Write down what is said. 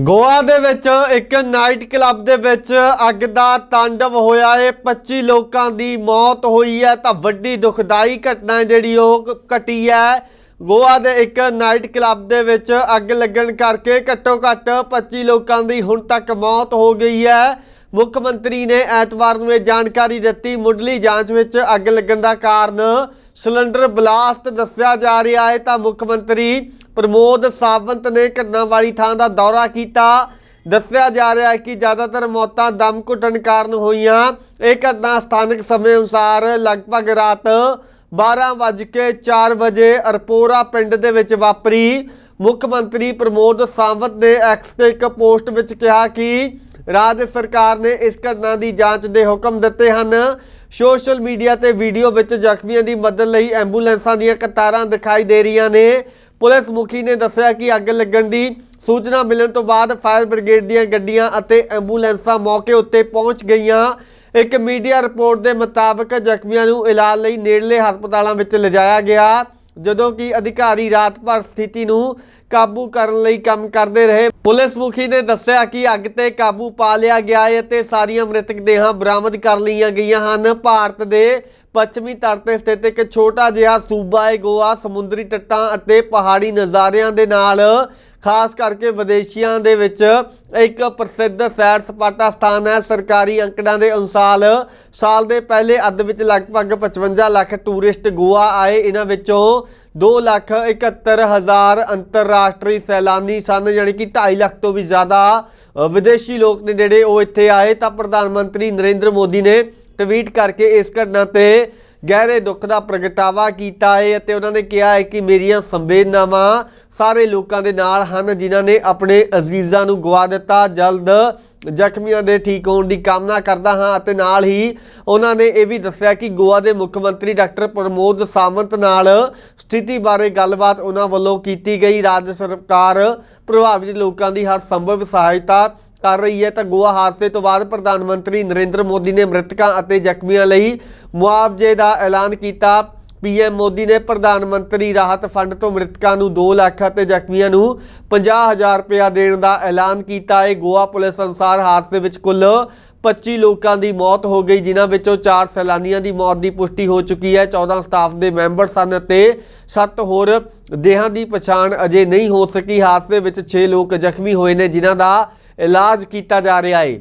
ਗੋਆ ਦੇ ਵਿੱਚ ਇੱਕ ਨਾਈਟ ਕਲੱਬ ਦੇ ਵਿੱਚ ਅੱਗ ਦਾ ਤਾਂਡਵ ਹੋਇਆ ਏ 25 ਲੋਕਾਂ ਦੀ ਮੌਤ ਹੋਈ ਹੈ, ਤਾਂ ਵੱਡੀ ਦੁਖਦਾਈ ਘਟਨਾ ਜਿਹੜੀ ਉਹ ਘਟੀ ਹੈ। ਗੋਆ ਦੇ ਇੱਕ ਨਾਈਟ ਕਲੱਬ ਦੇ ਵਿੱਚ ਅੱਗ ਲੱਗਣ ਕਰਕੇ ਘੱਟੋ ਘੱਟ 25 ਲੋਕਾਂ ਦੀ ਹੁਣ ਤੱਕ ਮੌਤ ਹੋ ਗਈ ਹੈ। ਮੁੱਖ ਮੰਤਰੀ ਨੇ ਐਤਵਾਰ ਨੂੰ ਇਹ ਜਾਣਕਾਰੀ ਦਿੱਤੀ। ਮੁੱਢਲੀ ਜਾਂਚ ਵਿੱਚ ਅੱਗ ਲੱਗਣ ਦਾ ਕਾਰਨ ਸਿਲੰਡਰ ਬਲਾਸਟ ਦੱਸਿਆ ਜਾ ਰਿਹਾ ਹੈ, ਤਾਂ ਮੁੱਖ ਮੰਤਰੀ ਪ੍ਰਮੋਦ ਸਾਵੰਤ ਨੇ ਘਟਨਾ ਵਾਲੀ ਥਾਂ ਦਾ ਦੌਰਾ ਕੀਤਾ। ਦੱਸਿਆ ਜਾ ਰਿਹਾ ਹੈ ਕਿ ਜ਼ਿਆਦਾਤਰ ਮੌਤਾਂ ਦਮ ਘੁੱਟਣ ਕਾਰਨ ਹੋਈਆਂ। ਇਹ ਘਟਨਾ ਸਥਾਨਕ ਸਮੇਂ ਅਨੁਸਾਰ ਲਗਭਗ ਰਾਤ 12:04 ਵਜੇ ਅਰਪੋਰਾ ਪਿੰਡ ਦੇ ਵਿੱਚ ਵਾਪਰੀ। ਮੁੱਖ ਮੰਤਰੀ ਪ੍ਰਮੋਦ ਸਾਵੰਤ ਨੇ ਐਕਸ ਤੇ ਇੱਕ ਪੋਸਟ ਵਿੱਚ ਕਿਹਾ ਕਿ ਰਾਜ ਸਰਕਾਰ ਨੇ ਇਸ ਘਟਨਾ ਦੀ ਜਾਂਚ ਦੇ ਹੁਕਮ ਦਿੱਤੇ ਹਨ। ਸੋਸ਼ਲ ਮੀਡੀਆ ਤੇ ਵੀਡੀਓ ਵਿੱਚ ਜ਼ਖਮੀਆਂ ਦੀ ਮਦਦ ਲਈ ਐਂਬੂਲੈਂਸਾਂ ਦੀਆਂ ਕਤਾਰਾਂ ਦਿਖਾਈ ਦੇ ਰਹੀਆਂ ਨੇ। ਪੁਲਿਸ ਮੁਖੀ ਨੇ ਦੱਸਿਆ ਕਿ ਅੱਗ ਲੱਗਣ ਦੀ ਸੂਚਨਾ ਮਿਲਣ ਤੋਂ ਬਾਅਦ ਫਾਇਰ ਬ੍ਰਿਗੇਡ ਦੀਆਂ ਗੱਡੀਆਂ ਅਤੇ ਐਂਬੂਲੈਂਸਾਂ ਮੌਕੇ ਉੱਤੇ ਪਹੁੰਚ ਗਈਆਂ। ਇੱਕ ਮੀਡੀਆ ਰਿਪੋਰਟ ਦੇ ਮੁਤਾਬਕ ਜ਼ਖਮੀਆਂ ਨੂੰ ਇਲਾਜ ਲਈ ਨੇੜਲੇ ਹਸਪਤਾਲਾਂ ਵਿੱਚ ਲਿਜਾਇਆ ਗਿਆ, ਜਦੋਂ ਕਿ ਅਧਿਕਾਰੀ ਰਾਤ ਭਰ ਸਥਿਤੀ ਨੂੰ ਕਾਬੂ ਕਰਨ ਲਈ ਕੰਮ ਕਰਦੇ ਰਹੇ। ਪੁਲਿਸ ਮੁਖੀ ਨੇ ਦੱਸਿਆ ਕਿ ਅੱਗ ਤੇ ਕਾਬੂ ਪਾ ਲਿਆ ਗਿਆ ਹੈ ਅਤੇ ਸਾਰੀਆਂ ਮ੍ਰਿਤਕ ਦੇਹਾਂ ਬਰਾਮਦ ਕਰ ਲਈਆਂ ਗਈਆਂ ਹਨ। ਭਾਰਤ ਦੇ ਪੱਛਮੀ ਤੱਟ ਤੇ ਸਥਿਤ ਇੱਕ ਛੋਟਾ ਜਿਹਾ ਸੂਬਾ ਹੈ। ਗੋਆ, ਸਮੁੰਦਰੀ ਤੱਟਾਂ ਅਤੇ ਪਹਾੜੀ ਨਜ਼ਾਰਿਆਂ ਦੇ ਨਾਲ ਖਾਸ ਕਰਕੇ ਵਿਦੇਸ਼ੀਆਂ ਦੇ ਵਿੱਚ ਇੱਕ ਪ੍ਰਸਿੱਧ ਸੈਰ ਸਪਾਟਾ ਸਥਾਨ ਹੈ। ਸਰਕਾਰੀ ਅੰਕੜਾਂ ਦੇ ਅਨੁਸਾਰ ਸਾਲ ਦੇ ਪਹਿਲੇ ਅੱਧ ਵਿੱਚ ਲਗਭਗ 55 ਲੱਖ ਟੂਰਿਸਟ ਗੋਆ ਆਏ। ਇਹਨਾਂ ਵਿੱਚੋਂ 2 ਲੱਖ 71 ਹਜ਼ਾਰ ਅੰਤਰਰਾਸ਼ਟਰੀ ਸੈਲਾਨੀ ਸਨ, ਯਾਨੀ ਕਿ 2.5 ਲੱਖ ਤੋਂ ਵੀ ਜ਼ਿਆਦਾ ਵਿਦੇਸ਼ੀ ਲੋਕ ਨੇ ਜਿਹੜੇ ਉਹ ਇੱਥੇ ਆਏ। ਤਾਂ ਪ੍ਰਧਾਨ ਮੰਤਰੀ ਨਰਿੰਦਰ ਮੋਦੀ ਨੇ ਟਵੀਟ ਕਰਕੇ ਇਸ ਘਟਨਾ ਤੇ ਗਹਿਰੇ ਦੁੱਖ ਦਾ ਪ੍ਰਗਟਾਵਾ ਕੀਤਾ ਹੈ ਅਤੇ ਉਹਨਾਂ ਨੇ ਕਿਹਾ ਹੈ ਕਿ ਮੇਰੀਆਂ ਸੰਵੇਦਨਾਵਾਂ ਸਾਰੇ ਲੋਕਾਂ ਦੇ ਨਾਲ ਹਨ, ਜਿਨ੍ਹਾਂ ਨੇ ਆਪਣੇ ਅਜ਼ੀਜ਼ਾਂ ਨੂੰ ਗਵਾ ਦਿੱਤਾ। ਜਲਦ ਜ਼ਖਮੀਆਂ ਦੇ ਠੀਕ ਹੋਣ ਦੀ ਕਾਮਨਾ ਕਰਦਾ ਹਾਂ ਅਤੇ ਨਾਲ ਹੀ ਉਹਨਾਂ ਨੇ ਇਹ ਵੀ ਦੱਸਿਆ ਕਿ ਗੋਆ ਦੇ ਮੁੱਖ ਮੰਤਰੀ ਡਾਕਟਰ ਪ੍ਰਮੋਦ ਸਾਵੰਤ ਨਾਲ ਸਥਿਤੀ ਬਾਰੇ ਗੱਲਬਾਤ ਉਹਨਾਂ ਵੱਲੋਂ ਕੀਤੀ ਗਈ। ਰਾਜ ਸਰਕਾਰ ਪ੍ਰਭਾਵਿਤ ਲੋਕਾਂ ਦੀ ਹਰ ਸੰਭਵ ਸਹਾਇਤਾ ਕਰ ਰਹੀ ਹੈ। ਤਾਂ ਗੋਆ ਹਾਦਸੇ ਤੋਂ ਬਾਅਦ ਪ੍ਰਧਾਨ ਮੰਤਰੀ ਨਰਿੰਦਰ ਮੋਦੀ ਨੇ ਮ੍ਰਿਤਕਾਂ ਅਤੇ ਜ਼ਖਮੀਆਂ ਲਈ ਮੁਆਵਜ਼ੇ ਦਾ ਐਲਾਨ ਕੀਤਾ। ਪੀਐਮ ਮੋਦੀ ਨੇ ਪ੍ਰਧਾਨ ਮੰਤਰੀ ਰਾਹਤ ਫੰਡ ਤੋਂ ਮ੍ਰਿਤਕਾਂ ਨੂੰ 2 ਲੱਖ ਅਤੇ ਜ਼ਖਮੀਆਂ ਨੂੰ 50000 ਰੁਪਇਆ ਦੇਣ ਦਾ ਐਲਾਨ ਕੀਤਾ। ਹੈ ਗੋਆ ਪੁਲਿਸ ਅਨੁਸਾਰ ਹਾਦਸੇ ਵਿੱਚ ਕੁੱਲ 25 ਲੋਕਾਂ ਦੀ ਮੌਤ ਹੋ ਗਈ, ਜਿਨ੍ਹਾਂ ਵਿੱਚੋਂ 4 ਸੈਲਾਨੀਆਂ ਦੀ ਮੌਤ ਦੀ ਪੁਸ਼ਟੀ ਹੋ ਚੁੱਕੀ ਹੈ। 14 ਸਟਾਫ ਦੇ ਮੈਂਬਰ ਸਨ ਅਤੇ 7 ਹੋਰ ਦੇਹਾਂ ਦੀ ਪਛਾਣ ਅਜੇ ਨਹੀਂ ਹੋ ਸਕੀ। ਹਾਦਸੇ ਵਿੱਚ 6 ਲੋਕ ਜ਼ਖਮੀ ਹੋਏ ਨੇ, ਜਿਨ੍ਹਾਂ ਦਾ ਇਲਾਜ ਕੀਤਾ ਜਾ ਰਿਹਾ ਹੈ।